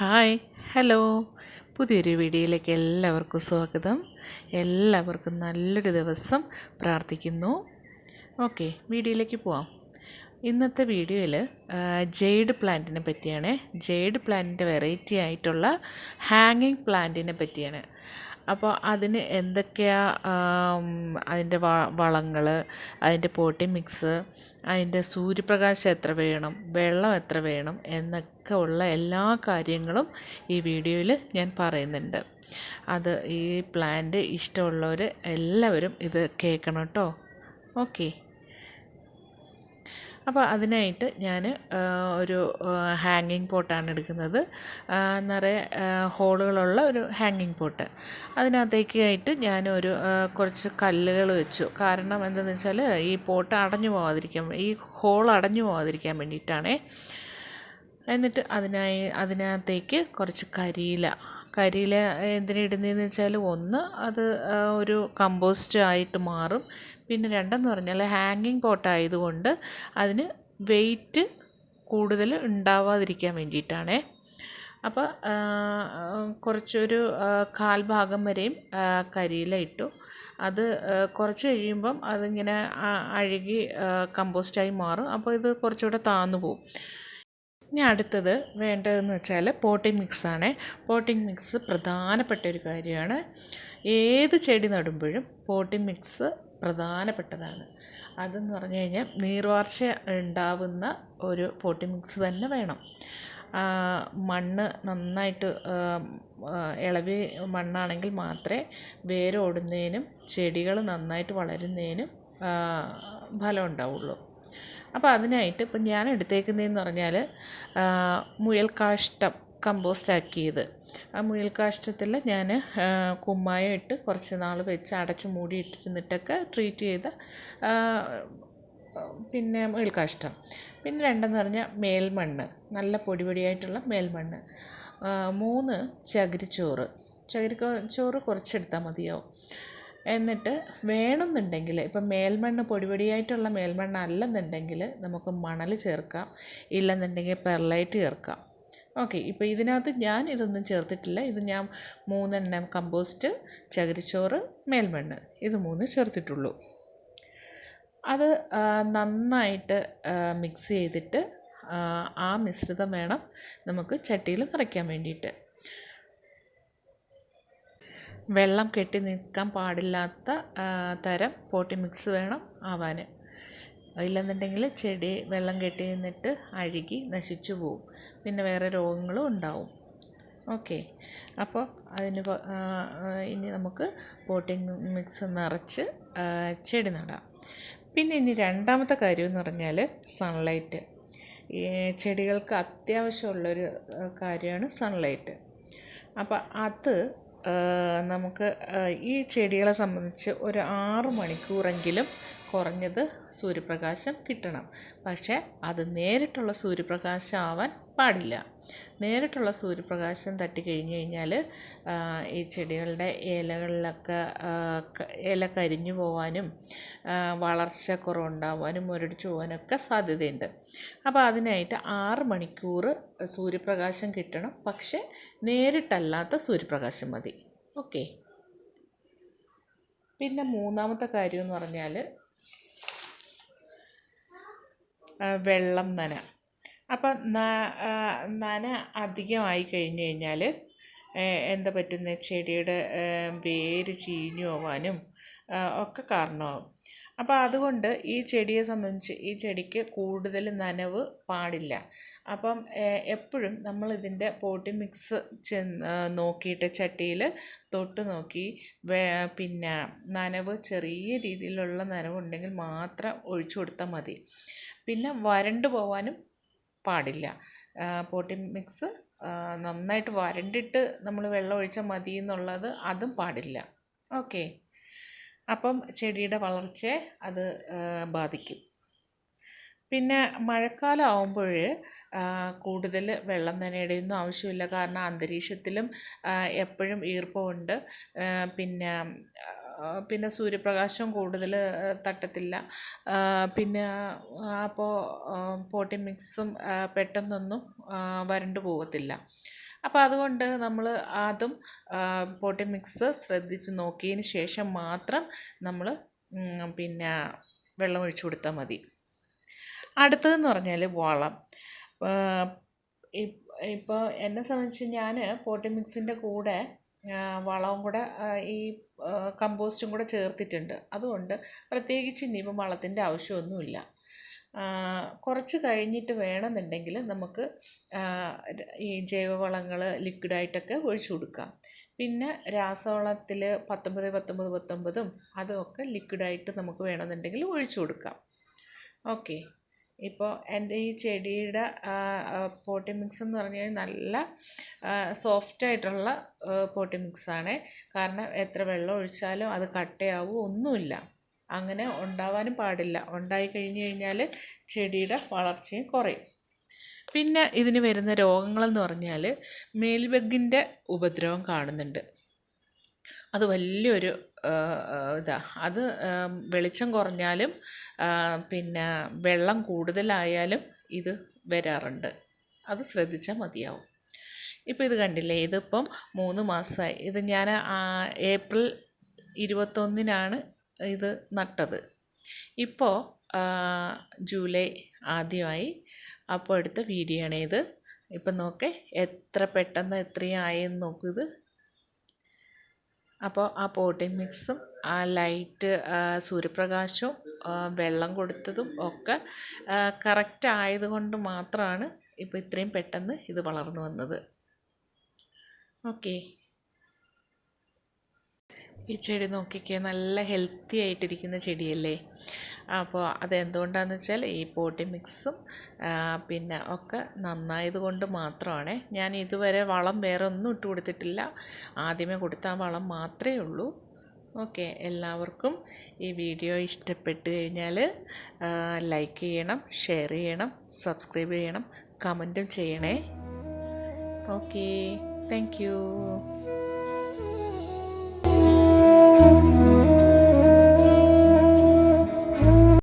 Hi hello. പുതിയൊരു വീഡിയോയിലേക്ക് എല്ലാവർക്കും സ്വാഗതം. എല്ലാവർക്കും നല്ലൊരു ദിവസം പ്രാർത്ഥിക്കുന്നു. ഓക്കെ വീഡിയോയിലേക്ക് പോവാം. ഇന്നത്തെ വീഡിയോയിൽ ജെയ്ഡ് പ്ലാന്റിനെ പറ്റിയാണ്. ജെയ്ഡ് പ്ലാന്റിന്റെ വെറൈറ്റി ആയിട്ടുള്ള ഹാങ്ങിങ് പ്ലാന്റിനെ പറ്റിയാണ്. അപ്പോൾ അതിന് എന്തൊക്കെയാ അതിന്റെ വളങ്ങൾ അതിന്റെ പോട്ടി മിക്സ് അതിന്റെ സൂര്യപ്രകാശം എത്ര വേണം വെള്ളം എത്ര വേണം എന്നൊക്കെ ഉള്ള എല്ലാ കാര്യങ്ങളും ഈ വീഡിയോയിൽ ഞാൻ പറയുന്നുണ്ട്. അത് ഈ പ്ലാന്റ് ഇഷ്ടമുള്ളവർ എല്ലാവരും ഇത് കേൾക്കണം കേട്ടോ. ഓക്കെ. അപ്പോൾ അതിനായിട്ട് ഞാൻ ഒരു ഹാങ്ങിങ് പോട്ടാണ് എടുക്കുന്നത്. നിറയെ ഹോളുകളുള്ള ഒരു ഹാങ്ങിങ് പോട്ട് അതിനകത്തേക്ക് ആയിട്ട് ഞാനൊരു കുറച്ച് കല്ലുകൾ വെച്ചു. കാരണം എന്താണെന്ന് വെച്ചാൽ ഈ പോട്ട് അടഞ്ഞു പോകാതിരിക്കാൻ ഈ ഹോൾ അടഞ്ഞു പോകാതിരിക്കാൻ വേണ്ടിയിട്ടാണേ. എന്നിട്ട് അതിനായി അതിനകത്തേക്ക് കുറച്ച് കരിയില കരിയില എന്തിനാ ഇടുന്നതെന്ന് വെച്ചാൽ ഒന്ന് അത് ഒരു കമ്പോസ്റ്റ് ആയിട്ട് മാറും. പിന്നെ രണ്ടെന്ന് പറഞ്ഞാൽ ഹാങ്ങിങ് പോട്ടായതുകൊണ്ട് അതിന് വെയിറ്റ് കൂടുതൽ ഉണ്ടാവാതിരിക്കാൻ വേണ്ടിയിട്ടാണേ. അപ്പോൾ കുറച്ചൊരു കാൽ ഭാഗം വരെയും കരിയില ഇട്ടു. അത് കുറച്ച് കഴിയുമ്പം അതിങ്ങനെ അഴുകി കമ്പോസ്റ്റായി മാറും. അപ്പോൾ ഇത് കുറച്ചുകൂടെ താന്നു പോകും ഇനി അടുത്തത് വേണ്ടതെന്ന് വെച്ചാൽ പോട്ടിംഗ് മിക്സാണ് പോട്ടിംഗ് മിക്സ് പ്രധാനപ്പെട്ട ഒരു കാര്യമാണ്. ഏത് ചെടി നടുമ്പോഴും പോട്ടിംഗ് മിക്സ് പ്രധാനപ്പെട്ടതാണ്. അതെന്ന് പറഞ്ഞു കഴിഞ്ഞാൽ നീർവാർച്ച ഉണ്ടാവുന്ന ഒരു പോട്ടിംഗ് മിക്സ് തന്നെ വേണം. മണ്ണ് നന്നായിട്ട് ഇളവി മണ്ണാണെങ്കിൽ മാത്രമേ വേരോടുന്നതിനും ചെടികൾ നന്നായിട്ട് വളരുന്നതിനും ഫലം ഉണ്ടാവുള്ളൂ. അപ്പോൾ അതിനായിട്ട് ഇപ്പം ഞാൻ എടുത്തേക്കുന്നതെന്ന് പറഞ്ഞാൽ മുയൽ കാഷ്ടം കമ്പോസ്റ്റ് ആക്കിയത് ആ മുയൽ കാഷ്ടത്തിൽ ഞാൻ കുമ്മായം ഇട്ട് കുറച്ച് നാൾ വെച്ച് അടച്ച് മൂടി ഇട്ടിരുന്നിട്ടൊക്കെ ട്രീറ്റ് ചെയ്ത പിന്നെ മുയൽ കാഷ്ടം പിന്നെ രണ്ടെന്ന് പറഞ്ഞാൽ മേൽമണ്ണ്. നല്ല പൊടി പൊടിയായിട്ടുള്ള മേൽമണ്ണ്. മൂന്ന് ചകിരിച്ചോറ്. ചകിരി ചോറ് കുറച്ചെടുത്താൽ മതിയാവും. എന്നിട്ട് വേണമെന്നുണ്ടെങ്കിൽ ഇപ്പം മേൽമണ്ണ് പൊടിപൊടിയായിട്ടുള്ള മേൽമണ്ണ് അല്ലെന്നുണ്ടെങ്കിൽ നമുക്ക് മണൽ ചേർക്കാം. ഇല്ലെന്നുണ്ടെങ്കിൽ പെർലൈറ്റ് ചേർക്കാം. ഓക്കെ ഇപ്പോൾ ഇതിനകത്ത് ഞാൻ ഇതൊന്നും ചേർത്തിട്ടില്ല. ഇത് ഞാൻ മൂന്നെണ്ണം കമ്പോസ്റ്റ് ചകിരിച്ചോറ് മേൽമണ്ണ് ഇത് മൂന്ന് ചേർത്തിട്ടുള്ളൂ. അത് നന്നായിട്ട് മിക്സ് ചെയ്തിട്ട് ആ മിശ്രിതം വേണം നമുക്ക് ചട്ടിയിൽ നിറയ്ക്കാൻ വേണ്ടിയിട്ട്. വെള്ളം കെട്ടി നിൽക്കാൻ പാടില്ലാത്ത തരം പോട്ടി മിക്സ് വേണം ആവാൻ ഇല്ലെന്നുണ്ടെങ്കിൽ ചെടി വെള്ളം കെട്ടി നിന്നിട്ട് അഴുകി നശിച്ചു പോവും. പിന്നെ വേറെ രോഗങ്ങളും ഉണ്ടാവും. ഓക്കെ. അപ്പോൾ അതിന് ഇനി നമുക്ക് പോട്ടിംഗ് മിക്സ് നിറച്ച് ചെടി നടാം. പിന്നെ ഇനി രണ്ടാമത്തെ കാര്യം എന്ന് പറഞ്ഞാൽ സൺലൈറ്റ് ഈ ചെടികൾക്ക് അത്യാവശ്യമുള്ളൊരു കാര്യമാണ് സൺലൈറ്റ് അപ്പോൾ അത് നമുക്ക് ഈ ചെടികളെ സംബന്ധിച്ച് ഒരു ആറ് മണിക്കൂറെങ്കിലും കുറഞ്ഞത് സൂര്യപ്രകാശം കിട്ടണം. പക്ഷേ അത് നേരിട്ടുള്ള സൂര്യപ്രകാശം ആവാൻ പാടില്ല. നേരിട്ടുള്ള സൂര്യപ്രകാശം തട്ടി കഴിഞ്ഞ് കഴിഞ്ഞാൽ ഈ ചെടികളുടെ ഇലകളിലൊക്കെ ഇല കരിഞ്ഞു പോകാനും വളർച്ച കുറവുണ്ടാവാനും മുരടിച്ചു പോകാനൊക്കെ സാധ്യതയുണ്ട്. അപ്പോൾ അതിനായിട്ട് ആറ് മണിക്കൂർ സൂര്യപ്രകാശം കിട്ടണം. പക്ഷേ നേരിട്ടല്ലാത്ത സൂര്യപ്രകാശം മതി. ഓക്കെ. പിന്നെ മൂന്നാമത്തെ കാര്യം എന്ന് പറഞ്ഞാൽ വെള്ളം നന. അപ്പം നന അധികമായി കഴിഞ്ഞു കഴിഞ്ഞാൽ എന്താ പറ്റുന്നത് ചെടിയുടെ വേര് ചീഞ്ഞു പോവാനും ഒക്കെ കാരണമാകും അപ്പോൾ അതുകൊണ്ട് ഈ ചെടിയെ സംബന്ധിച്ച് ഈ ചെടിക്ക് കൂടുതൽ നനവ് പാടില്ല. അപ്പം എപ്പോഴും നമ്മൾ ഇതിന്റെ പോട്ടി മിക്സ് ചെന്ന് നോക്കിയിട്ട് ചട്ടിയിൽ തൊട്ട് നോക്കി പിന്നെ നനവ് ചെറിയ രീതിയിലുള്ള നനവുണ്ടെങ്കിൽ മാത്രം ഒഴിച്ചു കൊടുത്താൽ മതി. പിന്നെ വരണ്ട് പോവാനും പാടില്ല. പോട്ടി മിക്സ് നന്നായിട്ട് വരണ്ടിട്ട് നമ്മൾ വെള്ളം ഒഴിച്ചാൽ മതി എന്നുള്ളത് അതും പാടില്ല. ഓക്കെ. അപ്പം ചെടിയുടെ വളർച്ചയെ അത് ബാധിക്കും. പിന്നെ മഴക്കാലം ആകുമ്പോൾ കൂടുതൽ വെള്ളം നനയുടെയൊന്നും ആവശ്യമില്ല. കാരണം അന്തരീക്ഷത്തിലും എപ്പോഴും ഈർപ്പമുണ്ട്. പിന്നെ പിന്നെ സൂര്യപ്രകാശം കൂടുതൽ തട്ടത്തില്ല. പിന്നെ അപ്പോൾ പോട്ടി മിക്സും പെട്ടെന്നൊന്നും വരണ്ടു പോകത്തില്ല. അപ്പോൾ അതുകൊണ്ട് നമ്മൾ അതും പോട്ടി മിക്സ് ശ്രദ്ധിച്ച് നോക്കിയതിന് ശേഷം മാത്രം നമ്മൾ പിന്നെ വെള്ളം ഒഴിച്ചു കൊടുത്താൽ മതി. അടുത്തതെന്ന് പറഞ്ഞാൽ വളം. ഇപ്പോൾ എന്നെ സംബന്ധിച്ച് ഞാൻ പോട്ടി മിക്സിന്റെ കൂടെ വളവും കൂടെ ഈ കമ്പോസ്റ്റും കൂടെ ചേർത്തിട്ടുണ്ട്. അതുകൊണ്ട് പ്രത്യേകിച്ച് ഇനിയിപ്പം വളത്തിന്റെ ആവശ്യമൊന്നുമില്ല. കുറച്ച് കഴിഞ്ഞിട്ട് വേണമെന്നുണ്ടെങ്കിൽ നമുക്ക് ഈ ജൈവവളങ്ങൾ ലിക്വിഡായിട്ടൊക്കെ ഒഴിച്ചു കൊടുക്കാം. പിന്നെ രാസവളത്തിൽ പത്തൊമ്പത് പത്തൊമ്പത് പത്തൊമ്പതും അതുമൊക്കെ ലിക്വിഡായിട്ട് നമുക്ക് വേണമെന്നുണ്ടെങ്കിൽ ഒഴിച്ചു കൊടുക്കാം. ഓക്കെ. ഇപ്പോൾ എന്റെ ഈ ചെടിയുടെ പോട്ടി മിക്സ് എന്ന് പറഞ്ഞു കഴിഞ്ഞാൽ നല്ല സോഫ്റ്റ് ആയിട്ടുള്ള പോട്ടി മിക്സാണ് കാരണം എത്ര വെള്ളം ഒഴിച്ചാലും അത് കട്ടയാവും ഒന്നുമില്ല. അങ്ങനെ ഉണ്ടാവാനും പാടില്ല. ഉണ്ടായി കഴിഞ്ഞു കഴിഞ്ഞാൽ ചെടിയുടെ വളർച്ചയും കുറയും. പിന്നെ ഇതിന് വരുന്ന രോഗങ്ങളെന്ന് പറഞ്ഞാൽ മേൽബഗിന്റെ ഉപദ്രവം കാണുന്നുണ്ട്. അത് വലിയൊരു ഇതാ അത് വെളിച്ചം കുറഞ്ഞാലും പിന്നെ വെള്ളം കൂടുതലായാലും ഇത് വരാറുണ്ട്. അത് ശ്രദ്ധിച്ചാൽ മതിയാവും. ഇപ്പോൾ ഇത് കണ്ടില്ലേ ഇതിപ്പം മൂന്ന് മാസമായി ഇത് ഞാൻ ഏപ്രിൽ ഇരുപത്തൊന്നിനാണ് ഇത് നട്ടത്. ഇപ്പോൾ ജൂലൈ ആദ്യമായി അപ്പോൾ എടുത്ത വീഡിയോ ആണ് ഇത്. ഇപ്പം നോക്കേ എത്ര പെട്ടെന്ന് എത്രയും ആയെന്ന് നോക്കൂ ഇത്. അപ്പോൾ ആ പോട്ടിംഗ് മിക്സും ആ ലൈറ്റ് സൂര്യപ്രകാശവും വെള്ളം കൊടുത്തതും ഒക്കെ കറക്റ്റ് ആയതുകൊണ്ട് മാത്രമാണ് ഇപ്പോൾ ഇത്രയും പെട്ടെന്ന് ഇത് വളർന്നു വന്നത്. ഓക്കെ. ഈ ചെടി നോക്കിക്കേ നല്ല ഹെൽത്തി ആയിട്ടിരിക്കുന്ന ചെടിയല്ലേ? അപ്പോൾ അതെന്തുകൊണ്ടാണെന്ന് വെച്ചാൽ ഈ പോട്ടി മിക്സും പിന്നെ ഒക്കെ നന്നായത് കൊണ്ട് മാത്രമാണ് ഞാൻ ഇതുവരെ വളം വേറെ ഒന്നും ഇട്ട് കൊടുത്തിട്ടില്ല. ആദ്യമേ കൊടുത്ത വളം മാത്രമേ ഉള്ളൂ. ഓക്കെ എല്ലാവർക്കും ഈ വീഡിയോ ഇഷ്ടപ്പെട്ട് കഴിഞ്ഞാൽ ലൈക്ക് ചെയ്യണം ഷെയർ ചെയ്യണം സബ്സ്ക്രൈബ് ചെയ്യണം കമന്റും ചെയ്യണേ. Okay thank